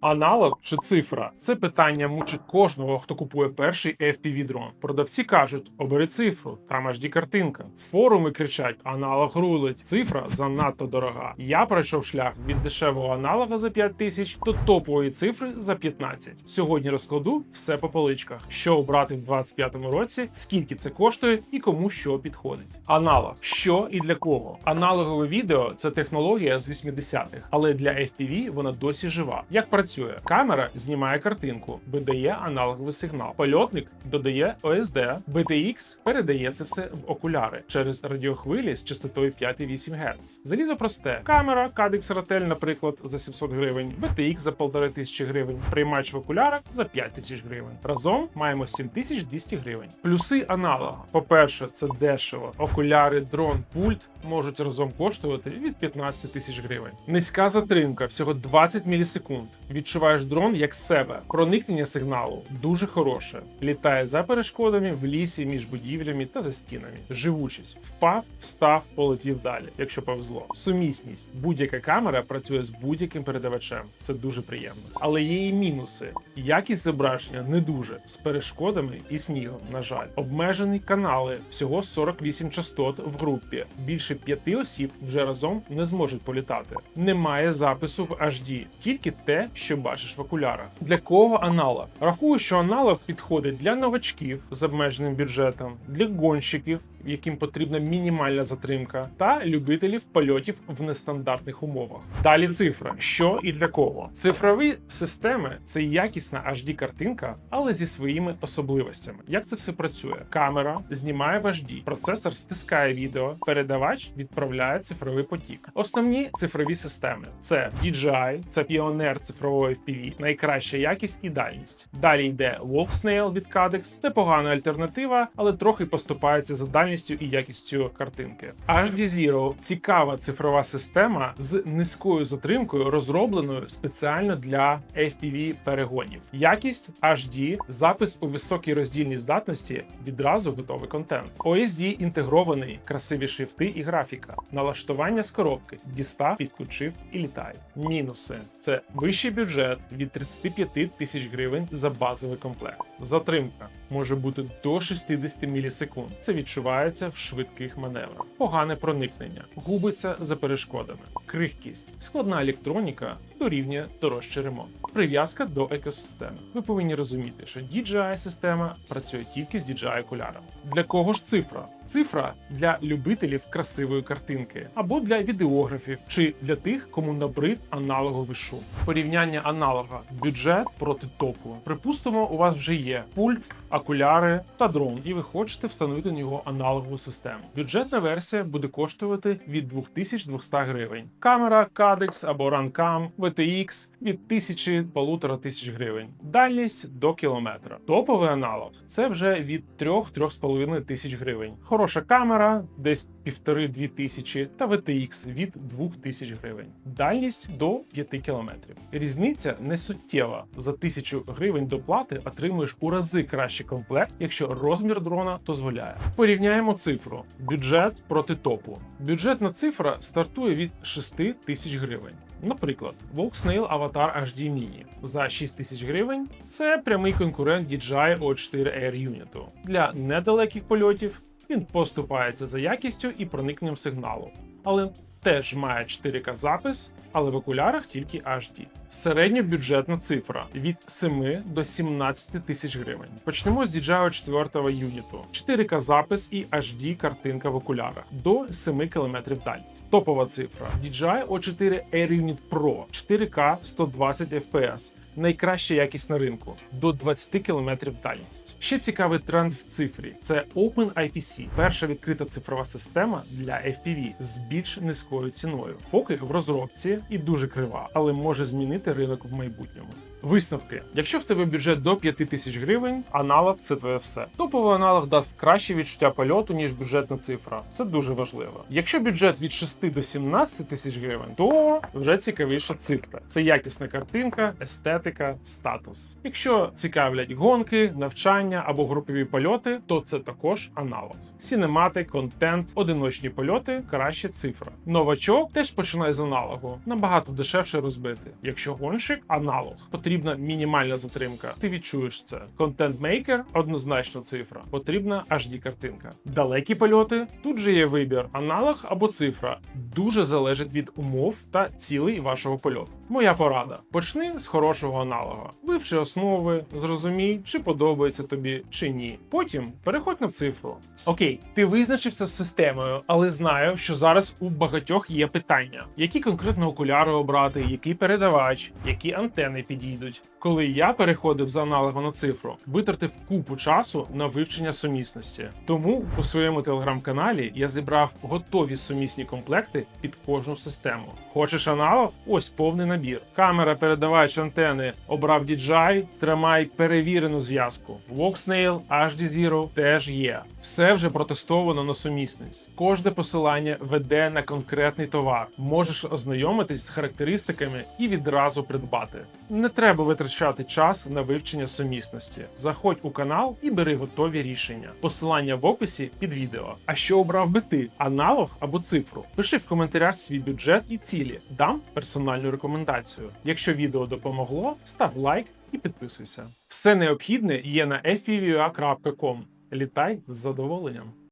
Аналог чи цифра це питання мучить кожного, хто купує перший fpv дрон. Продавці кажуть, обери цифру, там HD картинка. Форуми кричать: аналог рулить. Цифра занадто дорога. Я пройшов шлях від дешевого аналога за 5 тисяч до топової цифри за 15. Сьогодні розкладу все по поличках, що обрати в 25-му році, скільки це коштує і кому що підходить. Аналог що і для кого? Аналогове відео це технологія з 80-х, але для FPV вона досі жива. Як працює? Камера знімає картинку, видає аналоговий сигнал. Польотник додає OSD, BTX передає це все в окуляри через радіохвилі з частотою 5,8 Гц. Залізо просте. Камера Cadex Ratel, наприклад, за 700 гривень, BTX за 1500 гривень, приймач в окулярах за 5000 гривень. Разом маємо 7200 гривень. Плюси аналога. По-перше, це дешево. Окуляри, дрон, пульт можуть разом коштувати від 15 тисяч гривень. Низька затримка, всього 20 мілісекунд. Відчуваєш дрон як себе. Проникнення сигналу дуже хороше. Літає за перешкодами в лісі між будівлями та за стінами. Живучість впав, встав, полетів далі, якщо повезло. Сумісність. Будь-яка камера працює з будь-яким передавачем. Це дуже приємно. Але є і мінуси. Якість зображення не дуже з перешкодами і снігом. На жаль, обмежені канали, всього 48 частот в групі. Більше п'яти осіб вже разом не зможуть політати. Немає запису в HD, тільки те, що бачиш в окулярах. Для кого аналог? Рахую, що аналог підходить для новачків з обмеженим бюджетом, для гонщиків, яким потрібна мінімальна затримка, та любителів польотів в нестандартних умовах. Далі цифра, що і для кого. Цифрові системи це якісна HD картинка, але зі своїми особливостями. Як це все працює? Камера знімає в HD, процесор стискає відео, передавач відправляє цифровий потік. Основні цифрові системи це DJI, це піонер FPV, найкраща якість і дальність. Далі йде Walksnail від Cadex, непогана альтернатива, але трохи поступається за дальністю і якістю картинки. HD Zero – цікава цифрова система з низькою затримкою, розробленою спеціально для FPV перегонів. Якість HD, запис у високій роздільній здатності, відразу готовий контент. OSD інтегрований, красиві шрифти і графіка, налаштування з коробки, дістав, підключив і літає. Мінуси це вищий бюджет від 35 тисяч гривень за базовий комплект. Затримка може бути до 60 мілісекунд. Це відчувається в швидких маневрах. Погане проникнення, губиться за перешкодами, крихкість, складна електроніка дорівнює дорожчий ремонт. Прив'язка до екосистеми. Ви повинні розуміти, що DJI система працює тільки з DJI окулярами. Для кого ж цифра? Цифра для любителів красивої картинки або для відеографів, чи для тих, кому набрид аналоговий шум. Порівняння аналога бюджет проти топу. Припустимо, у вас вже є пульт, окуляри та дрон, і ви хочете встановити на нього аналогову систему. Бюджетна версія буде коштувати від 2200 гривень. Камера Cadex або Runcam VTX від 1000 полутора тисяч гривень. Дальність до кілометра. Топовий аналог це вже від 3-3,5 тисяч гривень. Хороша камера десь півтори-дві тисячі та VTX від 2000 гривень. Дальність до 5 кілометрів. Різниця не суттєва. За 1000 гривень доплати отримуєш у рази кращий комплект, якщо розмір дрона дозволяє. Порівняємо цифру: бюджет проти топу. Бюджетна цифра стартує від 6 тисяч гривень. Наприклад, Volksnail Avatar HD Mini за 6 тисяч гривень це прямий конкурент DJI O4 Air Unit. Для недалеких польотів він поступається за якістю і проникненням сигналу, але теж має 4К запис, але в окулярах тільки HD. Середньобюджетна цифра від 7 до 17 тисяч гривень. Почнемо з DJI 4 юніту. 4К запис і HD картинка в окулярах до 7 км дальність. Топова цифра DJI O4 Air Unit Pro 4К 120 FPS. Найкраща якість на ринку до 20 км дальність. Ще цікавий тренд в цифрі: це OpenIPC, перша відкрита цифрова система для FPV з більш низькою ціною, поки в розробці і дуже крива, але може змінити ринок в майбутньому. Висновки: якщо в тебе бюджет до 5 тисяч гривень, аналог це твоє все. Топовий аналог дасть краще відчуття польоту, ніж бюджетна цифра. Це дуже важливо. Якщо бюджет від 6 до 17 тисяч гривень, то вже цікавіша цифра. Це якісна картинка, естетика, статус. Якщо цікавлять гонки, навчання або групові польоти, то це також аналог. Сінематик, контент, одиночні польоти краще цифра. Новачок теж починає з аналогу, набагато дешевше розбити. Якщо гонщик аналог, потрібна мінімальна затримка. Ти відчуєш це. Контент-мейкер однозначно цифра. Потрібна HD картинка. Далекі польоти тут же є вибір: аналог або цифра. Дуже залежить від умов та цілей вашого польоту. Моя порада: почни з хорошого аналога. Вивчи основи, зрозумій, чи подобається тобі чи ні. Потім переходь на цифру. Окей, ти визначився з системою, але знаю, що зараз у багатьох є питання: які конкретно окуляри обрати, який передавач, які антени підійдуть. Коли я переходив з аналогу на цифру, витратив купу часу на вивчення сумісності. Тому у своєму телеграм-каналі я зібрав готові сумісні комплекти під кожну систему. Хочеш аналог? Ось повний набір. Камера, передавач антени, обрав DJI, тримай перевірену зв'язку. Voxnail, HD Zero теж є. Все вже протестовано на сумісність. Кожне посилання веде на конкретний товар. Можеш ознайомитись з характеристиками і відразу придбати. Не треба витрачати час на вивчення сумісності. Заходь у канал і бери готові рішення. Посилання в описі під відео. А що обрав би ти? Аналог або цифру? Пиши в коментарях свій бюджет і цілі. Дам персональну рекомендацію. Якщо відео допомогло, став лайк і підписуйся. Все необхідне є на fpva.com. Літай з задоволенням.